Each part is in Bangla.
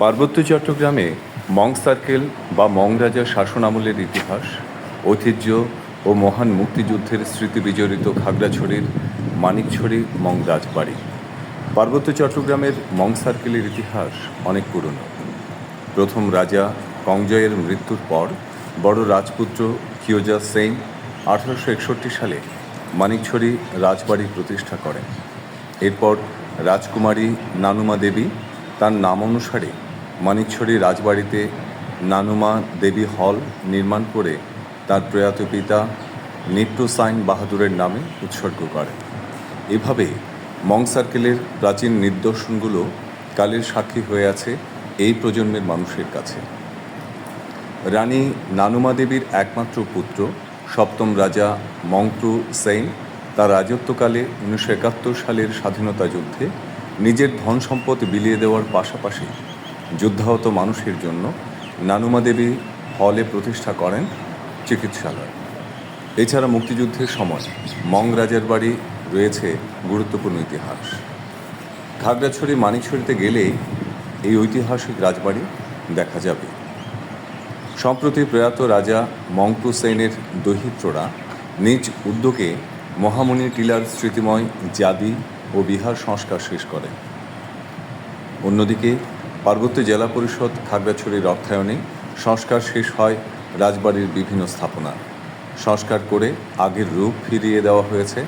পার্বত্য চট্টগ্রামে মং সার্কেল বা মং রাজার শাসন আমলের ইতিহাস, ঐতিহ্য ও মহান মুক্তিযুদ্ধের স্মৃতি বিজড়িত খাগড়াছড়ির মানিকছড়ি মং রাজবাড়ি। পার্বত্য চট্টগ্রামের মং সার্কেলের ইতিহাস অনেক পুরনো। প্রথম রাজা কংজয়ের মৃত্যুর পর বড় রাজপুত্র কিয়োজা সেন আঠারোশো একষট্টি সালে মানিকছড়ি রাজবাড়ি প্রতিষ্ঠা করেন। এরপর রাজকুমারী নানুমা দেবী তার নাম অনুসারে মানিকছড়ি রাজবাড়িতে নানুমা দেবী হল নির্মাণ করে তার প্রয়াত পিতা নিট্টু সাইন বাহাদুরের নামে উৎসর্গ করে। এভাবে মং সার্কেলের প্রাচীন নিদর্শনগুলো কালের সাক্ষী হয়ে আছে এই প্রজন্মের মানুষের কাছে। রানী নানুমা দেবীর একমাত্র পুত্র সপ্তম রাজা মংটু সেন তার রাজত্বকালে উনিশশো একাত্তর সালের স্বাধীনতা যুদ্ধে নিজের ধন সম্পদ বিলিয়ে দেওয়ার পাশাপাশি যুদ্ধাহত মানুষের জন্য নানুমা দেবী হলে প্রতিষ্ঠা করেন চিকিৎসালয়। এছাড়া মুক্তিযুদ্ধের সময় মং রাজার বাড়ি রয়েছে গুরুত্বপূর্ণ ইতিহাস। খাগড়াছড়ি মানিকছড়িতে গেলেই এই ঐতিহাসিক রাজবাড়ি দেখা যাবে। সম্প্রতি প্রয়াত রাজা মংটু সেনের দহিত্ররা নিজ উদ্যোগে মহামণি টিলার স্মৃতিময় জাদি ও বিহার সংস্কার শেষ করে অন্যদিকে পার্বত্য জেলা পরিষদ খাগড়াছড়ির অর্থায়নে সংস্কার শেষ হয় রাজবাড়ির বিভিন্ন স্থাপনা। সংস্কার করে আগের রূপ ফিরিয়ে দেওয়া হয়েছে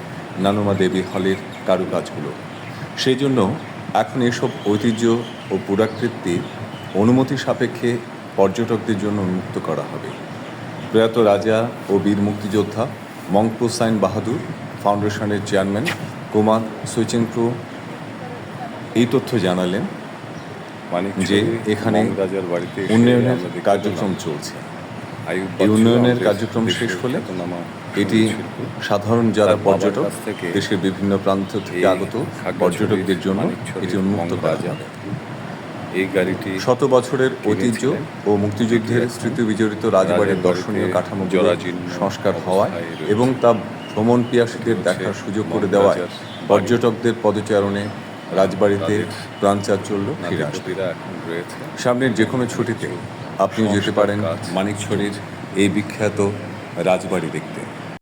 নানুমা দেবী হলের কারুকাজগুলো। সেই জন্য এখন এসব ঐতিহ্য ও পুরাকৃতি অনুমতি সাপেক্ষে পর্যটকদের জন্য উন্মুক্ত করা হবে। প্রয়াত রাজা ও বীর মুক্তিযোদ্ধা মংপু সাইন বাহাদুর, ফাউন্ডেশনের চেয়ারম্যান কুমার সুইচেনপ্রু এই তথ্য জানালেন। যে এখানে উন্নয়নের কার্যক্রম চলছে। এই উন্নয়নের কার্যক্রম শেষ হলে এটি সাধারণ যারা পর্যটক থেকে দেশের বিভিন্ন প্রান্ত থেকে আগত পর্যটকদের জন্য এটি উন্মুক্ত করা যাবে। এই গাড়িটি শত বছরের ঐতিহ্য ও মুক্তিযুদ্ধের স্মৃতি বিজড়িত রাজবাড়ির দর্শনীয় কাঠামো জরাজীর্ণ সংস্কার হওয়ায় এবং তা ভ্রমণ পিয়াসীদের দেখার সুযোগ করে দেওয়ায় পর্যটকদের পদচারণে রাজবাড়িতে প্রাণ প্রাণচাঞ্চল্য ফিরে আসবে। সামনের যে কোনো ছুটিতে আপনিও যেতে পারেন মানিকছড়ির এই বিখ্যাত রাজবাড়ি দেখতে।